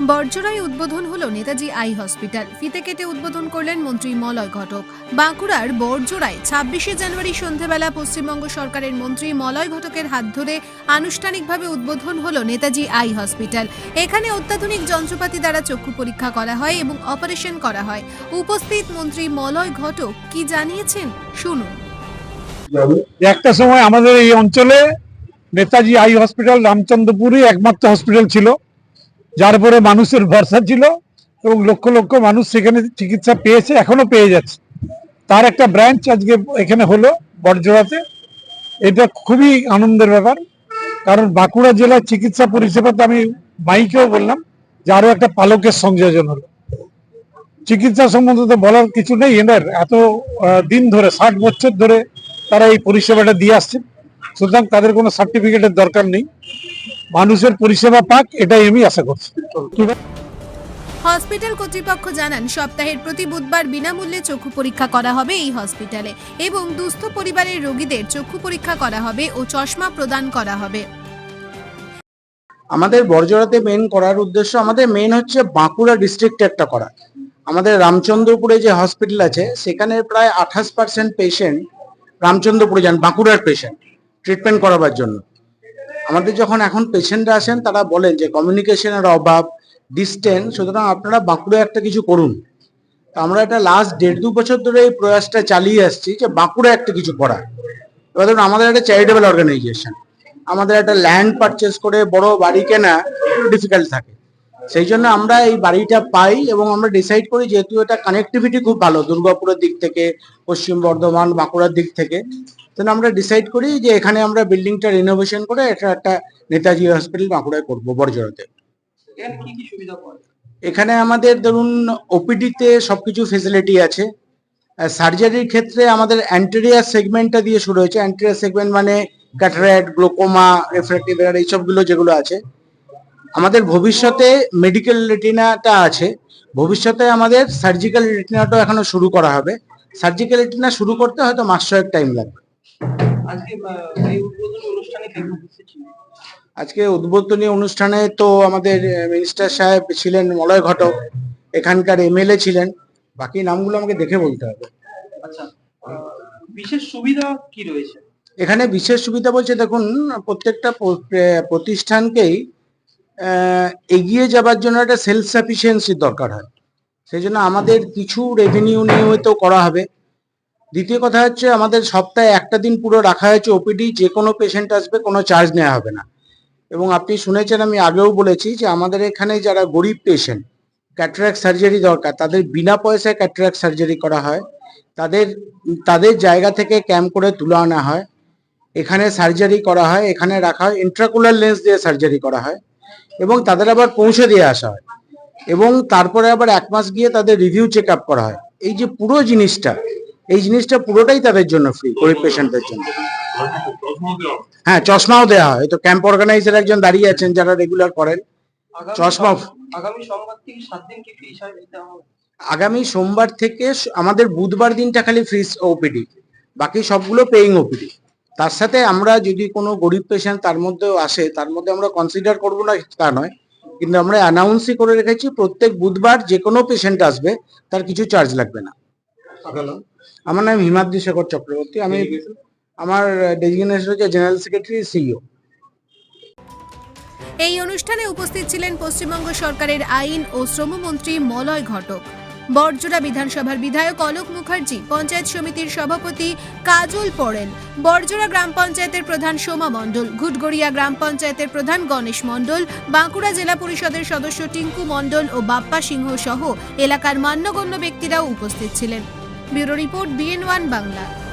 বর্জরায় উদ্বোধন হলো Netaji eye hospital. ফিতে কেটে উদ্বোধন করলেন মন্ত্রী মলয় ঘটক। বাঁকুড়ার বর্জরায় ছাব্বিশে জানুয়ারি সন্ধেবেলা পশ্চিমবঙ্গ সরকারের মন্ত্রী মলয় ঘটকের হাত ধরে আনুষ্ঠানিকভাবে উদ্বোধন হলো নেতাজি আই হসপিটাল। এখানে অত্যাধুনিক যন্ত্রপাতি দ্বারা চক্ষু পরীক্ষা করা হয় এবং অপারেশন করা হয়। উপস্থিত মন্ত্রী মলয় ঘটক কি জানিয়েছেন? শুনুন। একটা সময় আমাদের এই অঞ্চলে নেতাজি আই হসপিটাল, রামচন্দ্রপুরই একমাত্র হসপিটাল ছিল। যার উপরে মানুষের ভরসা ছিল এবং লক্ষ লক্ষ মানুষ সেখানে চিকিৎসা পেয়েছে, এখনও পেয়ে যাচ্ছে। তার একটা ব্রাঞ্চ আজকে এখানে হলো বড়জোড়াতে এটা খুবই আনন্দের ব্যাপার। কারণ বাঁকুড়া জেলার চিকিৎসা পরিষেবাতে আমি মাইকেও বললাম যে আরও একটা পালকের সংযোজন হলো। চিকিৎসা সম্বন্ধে তো বলার কিছু নেই। এনার এত দিন ধরে, ষাট বছর ধরে তারা এই পরিষেবাটা দিয়ে আসছে সুতরাং তাদের কোনো সার্টিফিকেটের দরকার নেই। মানুষের পরিষেবা পাক এটাই আমি আশা করছি। হসপিটাল কর্তৃপক্ষ জানান সপ্তাহের প্রতি বুধবার বিনামূল্যে চক্ষু পরীক্ষা করা হবে এই হসপিটালে এবং দুস্থ পরিবারের রোগীদের চক্ষু পরীক্ষা করা হবে ও চশমা প্রদান করা হবে। আমাদের বর্জরাতে মেন করার উদ্দেশ্য আমাদের মেন হচ্ছে বাঁকুড়া ডিস্ট্রিক্টে একটা করা। আমাদের রামচন্দ্রপুরে যে হসপিটাল আছে সেখানে প্রায় আঠাশ পার্সেন্ট পেশেন্ট রামচন্দ্রপুরে যান বাঁকুড়ার পেশেন্ট ট্রিটমেন্ট করাবার জন্য। আমাদের যখন এখন পেশেন্টরা আসেন, তারা বলেন যে কমিউনিকেশনের অভাব ডিস্টেন্স সুতরাং আপনারা বাঁকুড়ায় একটা কিছু করুন। তো আমরা এটা লাস্ট দেড় দু বছর ধরে এই প্রয়াসটা চালিয়ে আসছি যে বাঁকুড়া একটা কিছু করা এবার ধরুন আমাদের একটা চ্যারিটেবল অর্গানাইজেশন আমাদের একটা ল্যান্ড পারচেস করে বড় বাড়ি কেনা ডিফিকাল্ট থাকে। সেই জন্য আমরা এই বাড়িটা পাই এবং আমরা ডিসাইড করি যেহেতু এটা কানেক্টিভিটি খুব ভালো দুর্গাপুরের দিক থেকে, পশ্চিম বর্ধমান, বাঁকুড়ার দিক থেকে। তাহলে আমরা ডিসাইড করি যে এখানে আমরা বিল্ডিংটা রিনোভেশন করে এটা একটা নেতাজি হসপিটাল বাঁকুড়ায় করব বড়জোড়াতে। এখানে আমাদের ধরুন ওপিডিতে সবকিছু ফেসিলিটি আছে। সার্জারির ক্ষেত্রে আমাদের অ্যান্টেরিয়ার সেগমেন্টটা দিয়ে শুরু হয়েছে। অ্যান্টেরিয়ার সেগমেন্ট মানে ক্যাটারাক্ট গ্লোকোমা রেফ্রাক্টিভ এরার এইসবগুলো যেগুলো আছে। আমাদের ভবিষ্যতে মেডিকেল রেটিনাটা আছে। ভবিষ্যতে আমাদের সার্জিক্যাল রেটিনাটাও এখনও শুরু করা হবে। সার্জিক্যাল রেটিনা শুরু করতে হয়তো মাস ছয়েক টাইম লাগবে। আজকে উদ্বোধনী অনুষ্ঠানে তো আমাদের মিনিস্টার সাহেব ছিলেন মলয় ঘটক এখানকার এমএলএ ছিলেন। বাকি নামগুলো আমাকে দেখে বলতে হবে। আচ্ছা বিশেষ সুবিধা কি রয়েছে? এখানে বিশেষ সুবিধা বলছে দেখুন প্রত্যেকটা প্রতিষ্ঠানকেই এগিয়ে যাবার জন্য একটা সেলফ সাফিসিয়েন্সির দরকার হয়। সেই জন্য আমাদের কিছু রেভিনিউ নিয়মিত করা হবে। দ্বিতীয় কথা হচ্ছে, আমাদের সপ্তাহে একটা দিন পুরো রাখা হয়েছে ওপিডি যে কোনো পেশেন্ট আসবে, কোনো চার্জ নেওয়া হবে না। এবং আপনি শুনেছেন, আমি আগেও বলেছি যে আমাদের এখানে যারা গরিব পেশেন্ট ক্যাটারাক্ট সার্জারি দরকার, তাদের বিনা পয়সায় ক্যাটারাক্ট সার্জারি করা হয়। তাদের তাদের জায়গা থেকে ক্যাম্প করে তুলে আনা হয়। এখানে সার্জারি করা হয়, এখানে রাখা হয় ইন্ট্রাকুলার লেন্স দিয়ে সার্জারি করা হয়। এবং তাদের আবার পৌঁছে দিয়ে আসা হয়। এবং তারপরে আবার এক মাস গিয়ে তাদের রিভিউ চেক আপ করা হয়। এই যে পুরো জিনিসটা এই জিনিসটা পুরোটাই তাদের জন্য ফ্রি গরিব পেশেন্টদের জন্য। হ্যাঁ চশমাও দেওয়া হয়। তো ক্যাম্প অর্গানাইজার একজন দাঁড়িয়ে আছেন যারা রেগুলার করেন। চশমা আগামী সোমবার থেকে আমাদের বুধবার দিনটা খালি ফ্রি ওপিডি বাকি সবগুলো পেইং ওপিডি তার সাথে আমরা যদি কোনো গরিব পেশেন্ট তার মধ্যেও আসে তার মধ্যে আমরা কনসিডার করব না তা নয় কিন্তু আমরা অ্যানাউন্সই করে রেখেছি প্রত্যেক বুধবার যে কোনো পেশেন্ট আসবে তার কিছু চার্জ লাগবে না। আমার নাম হিমাদ্রি শেখর চক্রবর্তী আমি আমার ডেজিগনেশন হচ্ছে জেনারেল সেক্রেটারি সিইও এই অনুষ্ঠানে উপস্থিত ছিলেন পশ্চিমবঙ্গ সরকারের আইন ও শ্রমমন্ত্রী মলয় ঘটক। বরজোড়া বিধানসভার বিধায়ক অলোক মুখার্জি, পঞ্চায়েত সমিতির সভাপতি কাজল পড়েন বরজোড়া গ্রাম পঞ্চায়েতের প্রধান সোমা মণ্ডল, ঘুটগড়িয়া গ্রাম পঞ্চায়েতের প্রধান গণেশ মণ্ডল, বাঁকুড়া জেলা পরিষদের সদস্য টিঙ্কু মণ্ডল ও বাপ্পা সিংহ সহ এলাকার মান্যগণ্য ব্যক্তিরাও উপস্থিত ছিলেন। Bureau report B N one Bangla.